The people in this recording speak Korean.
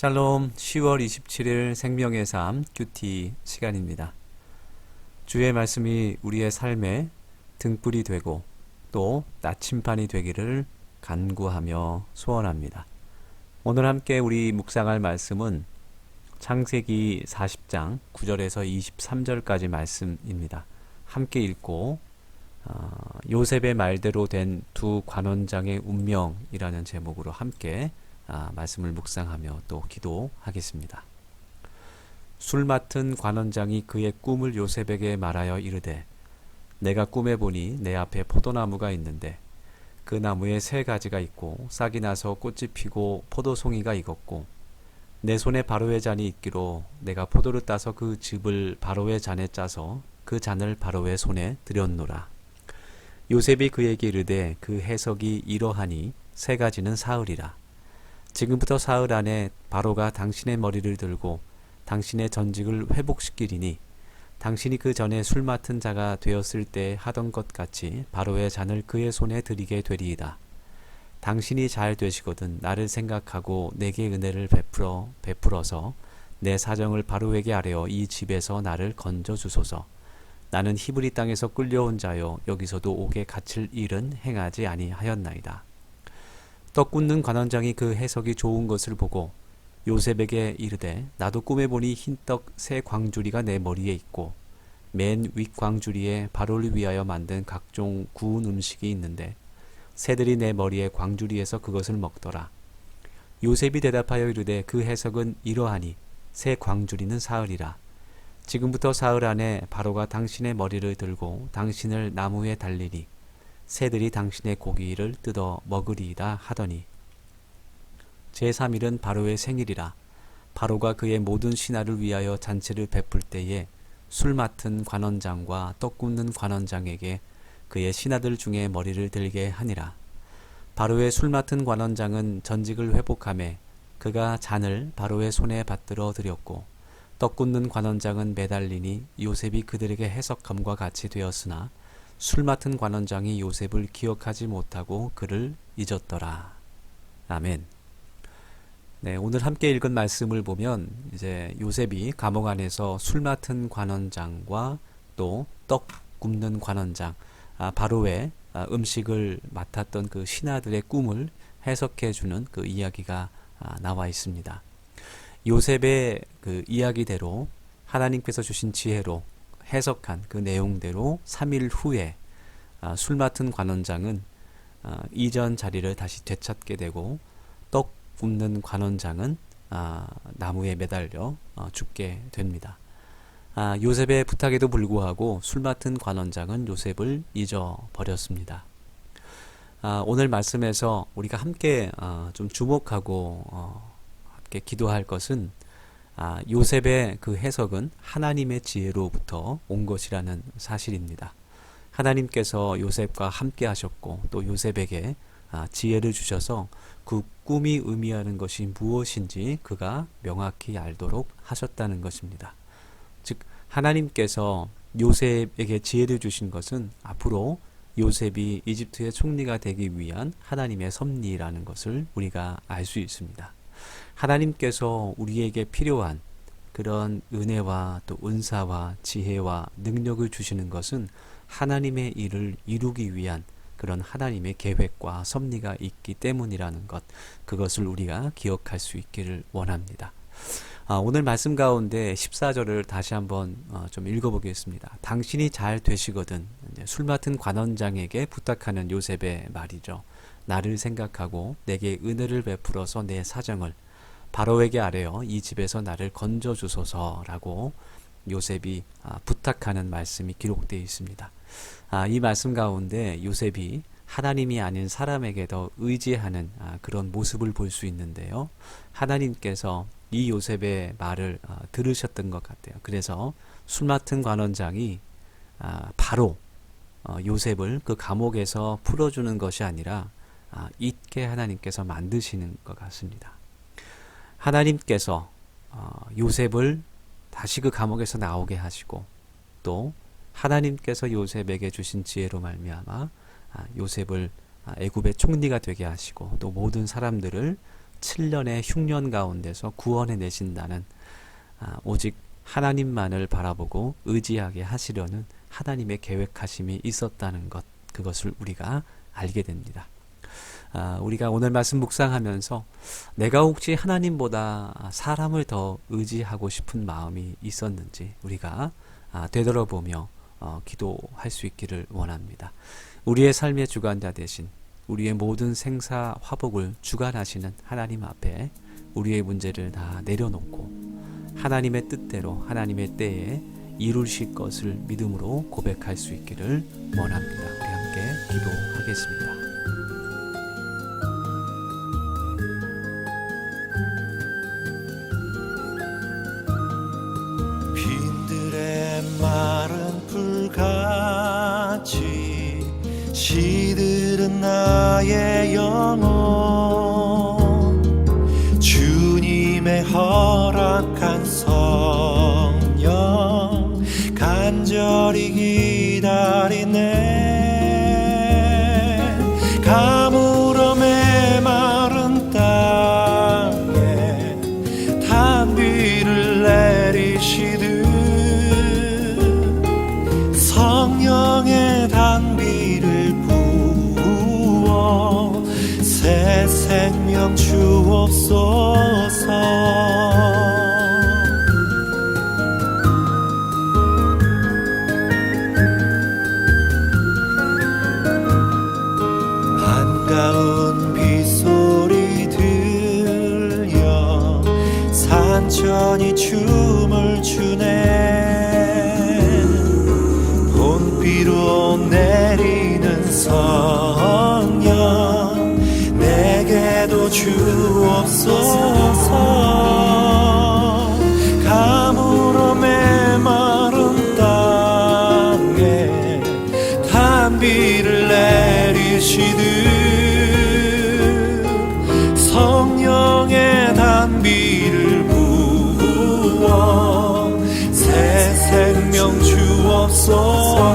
샬롬 10월 27일 생명의 삶 큐티 시간입니다. 주의 말씀이 우리의 삶에 등불이 되고 또 나침반이 되기를 간구하며 소원합니다. 오늘 함께 우리 묵상할 말씀은 창세기 40장 9절에서 23절까지 말씀입니다. 함께 읽고 어, 요셉의 말대로 된 두 관원장의 운명이라는 제목으로 함께 아, 말씀을 묵상하며 또 기도하겠습니다. 술 맡은 관원장이 그의 꿈을 요셉에게 말하여 이르되 내가 꿈에 보니 내 앞에 포도나무가 있는데 그 나무에 세 가지가 있고 싹이 나서 꽃이 피고 포도송이가 익었고 내 손에 바로의 잔이 있기로 내가 포도를 따서 그 즙을 바로의 잔에 짜서 그 잔을 바로의 손에 들였노라. 요셉이 그에게 이르되 그 해석이 이러하니 세 가지는 사흘이라. 지금부터 사흘 안에 바로가 당신의 머리를 들고 당신의 전직을 회복시키리니 당신이 그 전에 술 맡은 자가 되었을 때 하던 것 같이 바로의 잔을 그의 손에 드리게 되리이다. 당신이 잘 되시거든 나를 생각하고 내게 은혜를 베풀어 베풀어서 내 사정을 바로에게 아뢰어 이 집에서 나를 건져 주소서. 나는 히브리 땅에서 끌려온 자요 여기서도 옥에 갇힐 일은 행하지 아니하였나이다. 떡 굽는 관원장이 그 해석이 좋은 것을 보고 요셉에게 이르되 나도 꿈에 보니 흰떡 새 광주리가 내 머리에 있고 맨 윗 광주리에 바로를 위하여 만든 각종 구운 음식이 있는데 새들이 내 머리에 광주리에서 그것을 먹더라. 요셉이 대답하여 이르되 그 해석은 이러하니 새 광주리는 사흘이라. 지금부터 사흘 안에 바로가 당신의 머리를 들고 당신을 나무에 달리니 새들이 당신의 고기를 뜯어 먹으리이다 하더니 제3일은 바로의 생일이라 바로가 그의 모든 신하를 위하여 잔치를 베풀 때에 술 맡은 관원장과 떡 굽는 관원장에게 그의 신하들 중에 머리를 들게 하니라. 바로의 술 맡은 관원장은 전직을 회복함에 그가 잔을 바로의 손에 받들어 드렸고 떡 굽는 관원장은 매달리니 요셉이 그들에게 해석함과 같이 되었으나 술 맡은 관원장이 요셉을 기억하지 못하고 그를 잊었더라. 아멘. 네, 오늘 함께 읽은 말씀을 보면 이제 요셉이 감옥 안에서 술 맡은 관원장과 또 떡 굽는 관원장, 아, 바로의 아, 음식을 맡았던 그 신하들의 꿈을 해석해 주는 그 이야기가 아, 나와 있습니다. 요셉의 그 이야기대로 하나님께서 주신 지혜로 해석한 그 내용대로 3일 후에 아, 술 맡은 관원장은 아, 이전 자리를 다시 되찾게 되고 떡 굽는 관원장은 아, 나무에 매달려 어, 죽게 됩니다. 아, 요셉의 부탁에도 불구하고 술 맡은 관원장은 요셉을 잊어버렸습니다. 아, 오늘 말씀에서 우리가 함께 어, 좀 주목하고 어, 함께 기도할 것은 아, 요셉의 그 해석은 하나님의 지혜로부터 온 것이라는 사실입니다. 하나님께서 요셉과 함께 하셨고 또 요셉에게 아, 지혜를 주셔서 그 꿈이 의미하는 것이 무엇인지 그가 명확히 알도록 하셨다는 것입니다. 즉 하나님께서 요셉에게 지혜를 주신 것은 앞으로 요셉이 이집트의 총리가 되기 위한 하나님의 섭리라는 것을 우리가 알 수 있습니다. 하나님께서 우리에게 필요한 그런 은혜와 또 은사와 지혜와 능력을 주시는 것은 하나님의 일을 이루기 위한 그런 하나님의 계획과 섭리가 있기 때문이라는 것, 그것을 우리가 기억할 수 있기를 원합니다. 아, 오늘 말씀 가운데 14절을 다시 한번 어, 좀 읽어보겠습니다. 당신이 잘 되시거든 술 맡은 관원장에게 부탁하는 요셉의 말이죠. 나를 생각하고 내게 은혜를 베풀어서 내 사정을 바로에게 아뢰어 이 집에서 나를 건져 주소서라고 요셉이 아, 부탁하는 말씀이 기록되어 있습니다. 아, 이 말씀 가운데 요셉이 하나님이 아닌 사람에게 더 의지하는 아, 그런 모습을 볼 수 있는데요. 하나님께서 이 요셉의 말을 아, 들으셨던 것 같아요. 그래서 술 맡은 관원장이 아, 바로 어, 요셉을 그 감옥에서 풀어주는 것이 아니라 아, 잊게 하나님께서 만드시는 것 같습니다. 하나님께서 어, 요셉을 다시 그 감옥에서 나오게 하시고 또 하나님께서 요셉에게 주신 지혜로 말미암아 아, 요셉을 아, 애굽의 총리가 되게 하시고 또 모든 사람들을 7년의 흉년 가운데서 구원해 내신다는 아, 오직 하나님만을 바라보고 의지하게 하시려는 하나님의 계획하심이 있었다는 것 그것을 우리가 알게 됩니다. 아, 우리가 오늘 말씀 묵상하면서 내가 혹시 하나님보다 사람을 더 의지하고 싶은 마음이 있었는지 우리가 아, 되돌아보며 어, 기도할 수 있기를 원합니다. 우리의 삶의 주관자 대신 우리의 모든 생사 화복을 주관하시는 하나님 앞에 우리의 문제를 다 내려놓고 하나님의 뜻대로 하나님의 때에 이루실 것을 믿음으로 고백할 수 있기를 원합니다. 우리 함께 기도하겠습니다. 시들은 나의 영혼 생명 주옵소서 주옵소서. 가물어 메마른 땅에 단비를 내리시듯 성령의 단비를 부어 새 생명 주옵소서